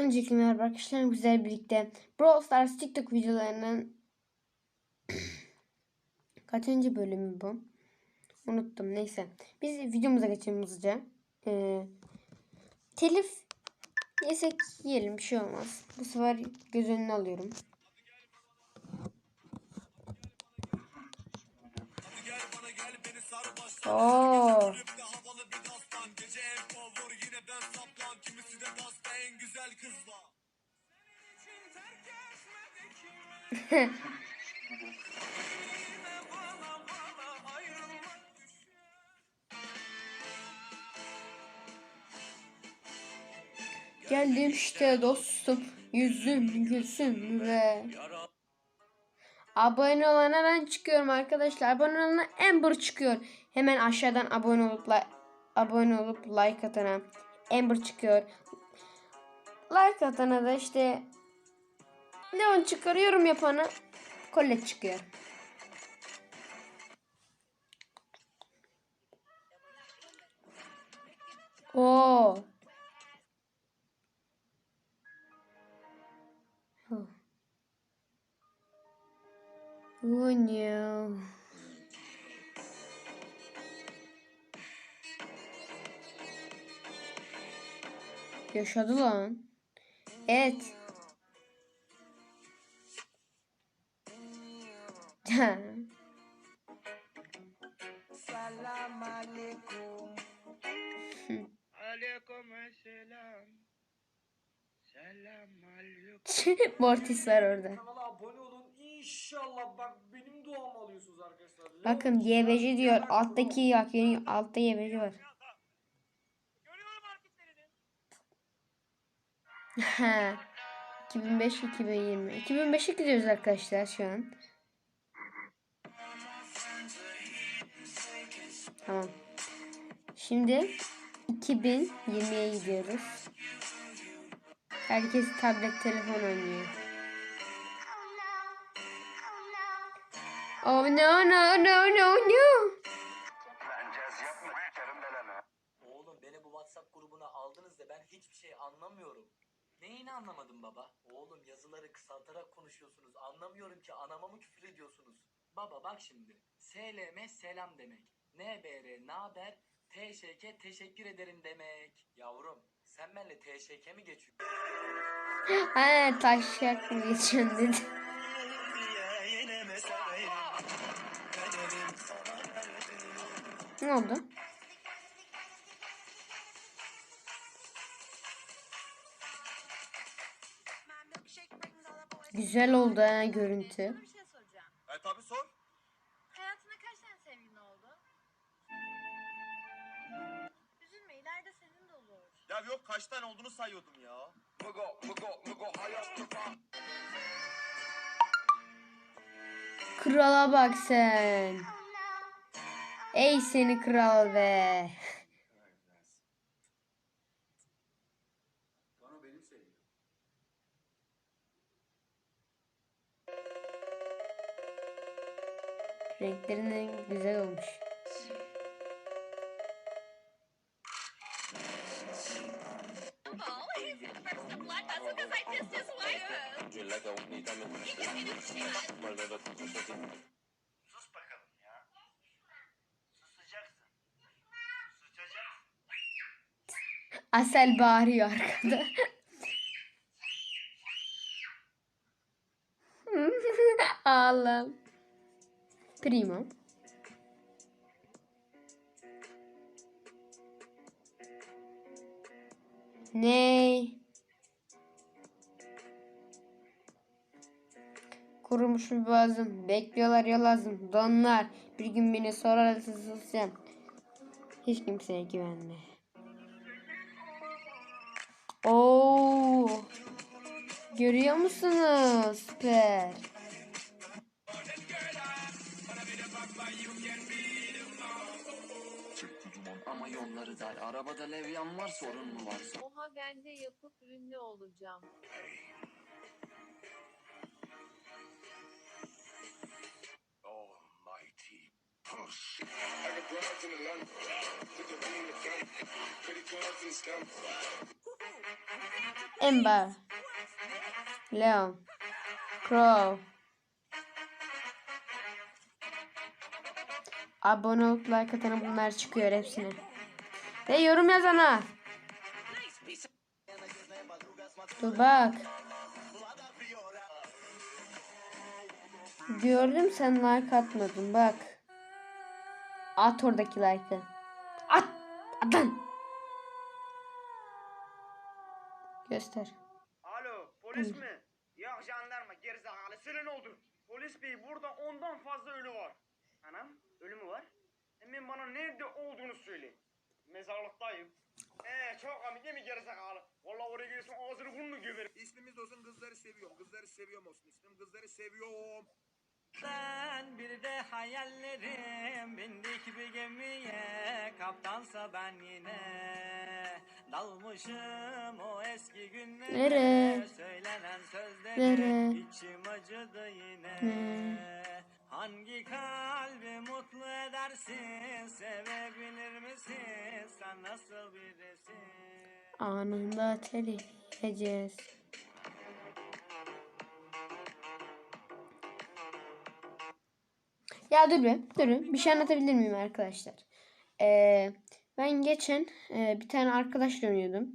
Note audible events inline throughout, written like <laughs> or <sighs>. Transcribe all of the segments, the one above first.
Öncelikle merhaba arkadaşlar güzel birlikte Brawl Stars TikTok videolarının <clears throat> kaçıncı bölümü bu? Unuttum neyse. Biz videomuza geçelim hızlıca. Ee, telif yesek yiyelim bir şey olmaz. Bu sefer göz önüne alıyorum. Oo. Geldim işte dostum. Yüzüm gülsün ve Abone olana ben çıkıyorum arkadaşlar. Abone olana Amber çıkıyor. Hemen aşağıdan abone olup abone olup like atana Amber çıkıyor. Like atana da işte Leon çıkıyor. Yorum yapana Colette çıkıyor. Oo. Oh no. Yaşadı lan. Evet. Salam alaikum. Aleyküm selam. Selam aleyküm. Mortis var orada. Kanala abone olun. İnşallah bak benim duamı alıyorsunuz arkadaşlar. Bakın YBC diyor. Alttaki yeni altta YBC var. 2005-2020. 2005'e gidiyoruz arkadaşlar şu an. Tamam. Şimdi 2020'ye gidiyoruz. Herkes tablet telefon oynuyor. Oh no no no no no. Oğlum beni bu WhatsApp grubuna aldınız da ben hiçbir şey anlamıyorum. Neyini anlamadım baba? Oğlum yazıları kısaltarak konuşuyorsunuz. Anlamıyorum ki anama mı küfür ediyorsunuz? Baba bak şimdi. SLM selam demek. NBR naber? TŞK teşekkür ederim demek. Yavrum sen benimle TŞK mi geçiyorsun? Ha taşak mı geçiyorsun dedi. <laughs> Ne oldu? Güzel oldu ha görüntü. Bir şey soracağım. E sor. Hayatında kaç tane sevgilin oldu? Üzülme ileride senin de olur. Ya yok kaç tane olduğunu sayıyordum ya. Krala bak sen. Ey seni kral be. Kissed his wife. Sus bakalım ya. Susacaksın. Susacaksın. Asel bağırıyor arkada. <laughs> Ağlam. Primo. Ney? Kurumuş bir boğazım. Bekliyorlar yol lazım. Donlar. Bir gün beni sorar ısısın. Hiç kimseye güvenme. Oo. Görüyor musunuz? Süper. Ama yolları dar. Arabada levyan var sorun mu var? Oha ben de yapıp ünlü olacağım. Almighty push. I got broads in Atlanta, put the in the credit cards and stamps. Ember. Leon. Crow. Abone olup like atana bunlar çıkıyor hepsine. Ve yorum yazana. Dur bak. Gördüm sen like atmadın bak. At oradaki like'ı. At. At lan. Göster. Alo polis mi? Yok jandarma gerizekalı senin oldu. Polis bey burada ondan fazla ölü var. Anam ölü mü var? Hemen bana nerede olduğunu söyle. Mezarlıktayım. Eee çok komik değil mi gerizekalı? Valla oraya gelirsin ağzını burnunu gömerim. İsmimiz olsun kızları seviyorum. Kızları seviyorum olsun. İsmim kızları seviyorum. Ben bir de hayallerim bindik bir gemiye kaptansa ben yine dalmışım o eski günlere Nere? söylenen sözlere Nere? içim acıdı yine Ne? Hangi kalbi mutlu edersin sevebilir misin sen nasıl birisin Anında telifleyeceğiz. Ya dur be, dur be. Bir şey anlatabilir miyim arkadaşlar? Ee, ben geçen e, bir tane arkadaşla oynuyordum.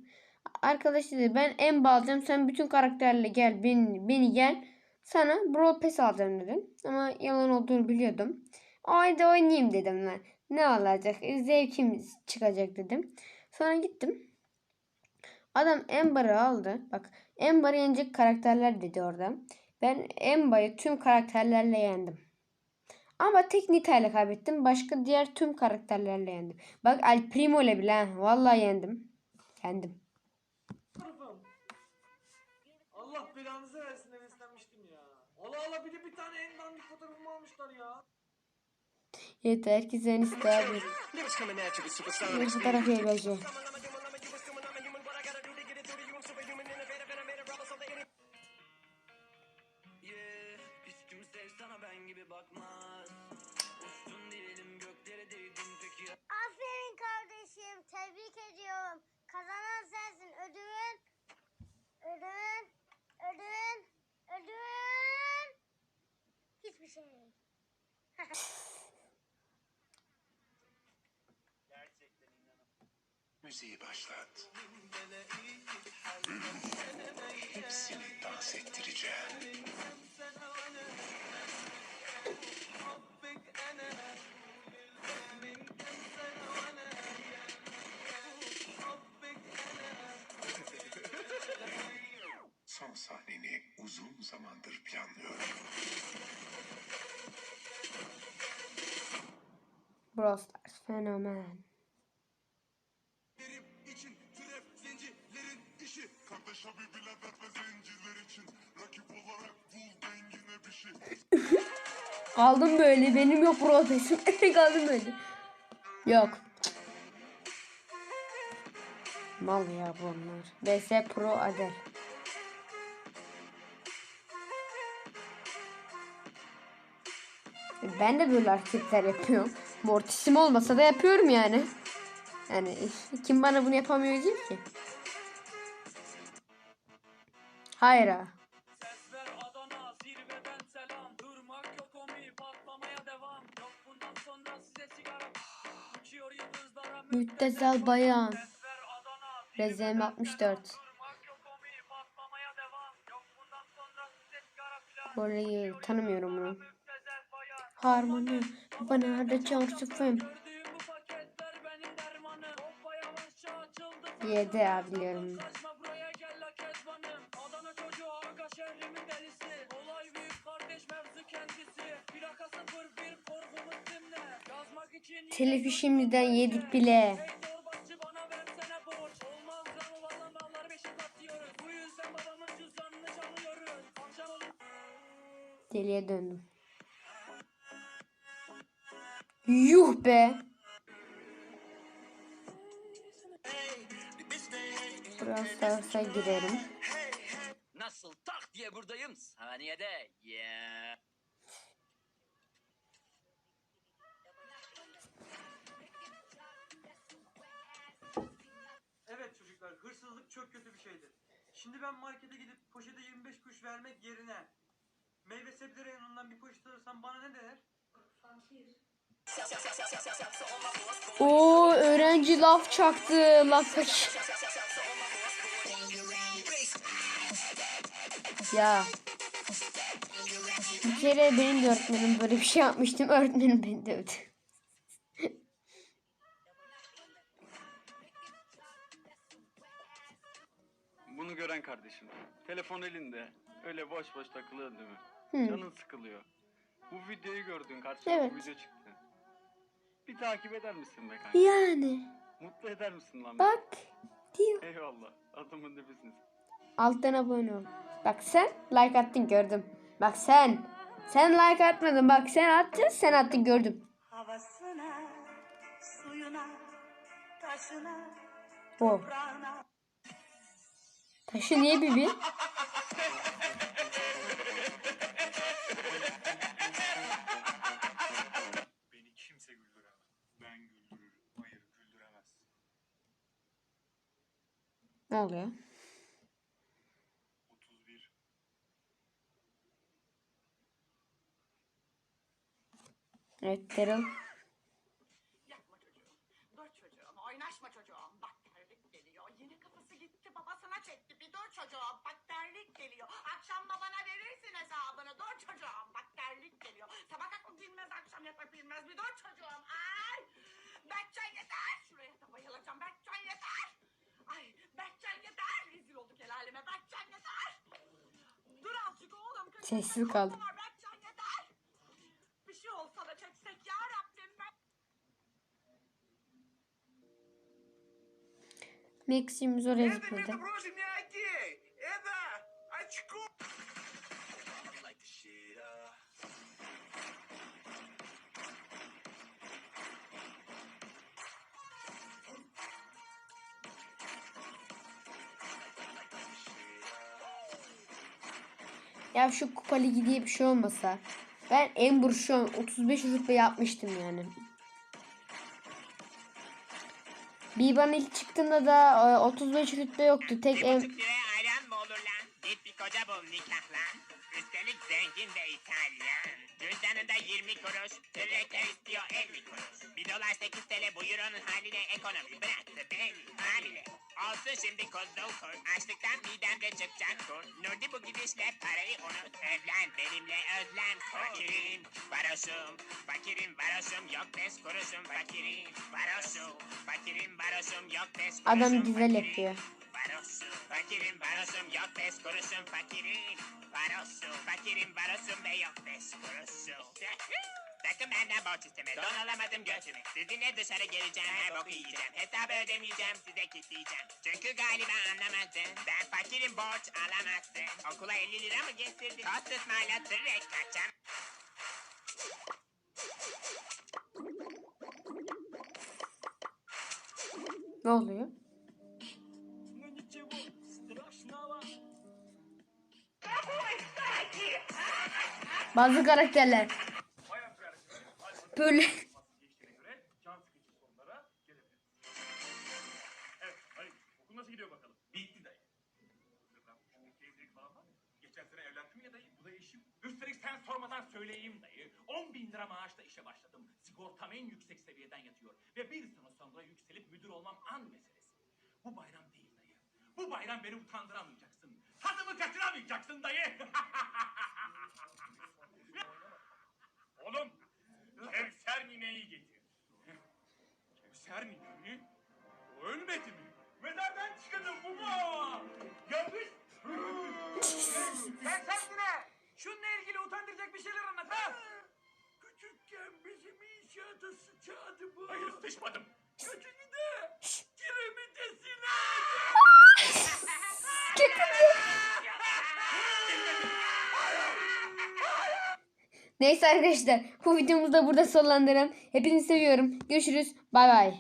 Arkadaş dedi ben en alacağım sen bütün karakterle gel beni, beni gel. Sana Brawl Pass alacağım dedim. Ama yalan olduğunu biliyordum. O oynayayım dedim ben. Ne olacak? Zevkim çıkacak dedim. Sonra gittim. Adam Ember'ı aldı. Bak Ember'ı yenecek karakterler dedi orada. Ben Ember'ı tüm karakterlerle yendim. Ama tek Nita ile kaybettim. Başka diğer tüm karakterlerle yendim. Bak El Primo ile bile. ha, Vallahi yendim. Yendim. Allah belanızı. Allah bir de bir tane en dandik fotoğrafımı almışlar ya. Yeter ki sen iste abi. Bir fotoğraf yayınlayacağım. Yeah, hiç kimse sana ben gibi bakmaz Uçtun diyelim göklere değdin peki Aferin kardeşim. Tebrik ediyorum. Kazanan sensin. Ödülün. Ödülün. Ödülün. Ödülün. Hiçbir şey. Müziği başlat. Hepsini dans dengine bir şey. Kaldım böyle. Benim yok Brawl Pass'im. <laughs> Kaldım böyle. Yok. Mal ya bunlar. VS Pro Adel. Ben de böyle hareketler yapıyorum. Mortisim olmasa da yapıyorum yani. Yani kim bana bunu yapamıyor diyeyim ki. Hayır ha. <sighs> Müttesel bayan. Rezem 64. Durmak yok omi patlamaya devam Yok bundan sonra size sigara filan Bu arayı tanımıyorum bunu. Harmoni bana da yavaşça açıldı Yedi ya biliyorum. Saçma buraya gel la Yuh be. Brawl Stars'a girerim. Nasıl tak diye buradayım saniyede yeah. Evet çocuklar hırsızlık çok kötü bir şeydir. Şimdi ben markete gidip poşete 25 kuruş vermek yerine meyve sebze reyonundan bir poşet alırsam bana ne der? O öğrenci laf çaktı. Laf Ya. Bir kere benim de öğretmenim böyle bir şey yapmıştım. Öğretmenim beni dövdü. Bunu gören kardeşim. Telefon elinde. Öyle boş boş takılıyor değil mi? Hı. Canın sıkılıyor. Bu videoyu gördün karşına Evet. bu video çıktı. Bir takip eder misin be kanka? Yani. Mutlu eder misin lan? Bak. Diyor. Eyvallah. Adamın dibisiniz. Alttan abone ol. Bak sen like attın gördüm. Bak sen. Sen like atmadın. Bak sen attın sen attın gördüm. Havasına, suyuna, taşına, O. toprağına. Taşı niye bibi? <laughs> Ne oluyor? 31. Evet Daryl. Yapma çocuğum. Dur çocuğum. Oynaşma çocuğum. Bak geliyor. Yine kafası gitti babasına çekti. Bir dur çocuğum. Bak geliyor. Akşam babana verirsin hesabını. Dur çocuğum. Bak geliyor. Sabah kalkıp bilmez akşam yatak bilmez. Bir dur çocuğum. Ay. Berkcan yeter. Şuraya da bayılacağım. Berkcan yeter. Ay Berkcan yeter. Rezil olduk el aleme. Berkcan yeter. Dur azıcık oğlum. Kaçın Sessiz kaçın kaldım. var. Berkcan yeter. Bir şey olsa da çeksek ya Sessiz kaldım. Maxim zor ezberdi. Ya şu kupa ligi diye bir şey olmasa. Ben Ember şu an 35 rütbe yapmıştım yani. Biban ilk çıktığında da e, 35 rütbe yoktu. Tek em koca bul nikahlan. Üstelik zengin ve İtalyan. Cüzdanında 20 kuruş. Türekler istiyor 50 kuruş. 1 dolar 8 TL bu euronun haline ekonomi bıraktı beni hamile. Olsun şimdi kozul kur. Açlıktan midemde çıkacak kur. Nurdi bu gidişle parayı unut. Evlen benimle özlen kur. Fakirim varoşum. Fakirim varoşum yok beş kuruşum. Fakirim varoşum. Fakirim varoşum yok beş kuruşum. adam güzel yapıyor. Varoşum, fakirim varoşum yok beş kuruşum fakirim. Varoşum, fakirim varoşum ve yok beş kuruşum <laughs> Sakın benden borç isteme, don alamadım götümü. Sizinle dışarı geleceğim, her boku yiyeceğim Hesabı ödemeyeceğim, size kitleyeceğim Çünkü galiba anlamadın Ben fakirim borç alamazsın. Okula 50 lira mı getirdin? Tost ısmarlatır kaçam. Ne oluyor? Eşim. Üstelik sen sormadan söyleyeyim dayı. 10 bin lira maaşla işe başladım. Sigortam en yüksek seviyeden yatıyor. Ve bir sene sonra yükselip müdür olmam an meselesi. Bu bayram değil dayı. Bu bayram beni utandıramayacaksın. Tadımı kaçıramayacaksın dayı. <laughs> Oğlum, Kevser nineyi getir. <laughs> Kevser nine mi? O ölmedi mi? Mezardan çıkıldı bu mu? Yanlış. <laughs> Sen sensine. Şununla ilgili utandıracak bir şeyler anlat ha. Küçükken bizim inşaata sıçadı bu. Hayır sıçmadım. Kötü Neyse arkadaşlar bu videomuzu da burada sonlandıralım. Hepinizi seviyorum. Görüşürüz. Bay bay.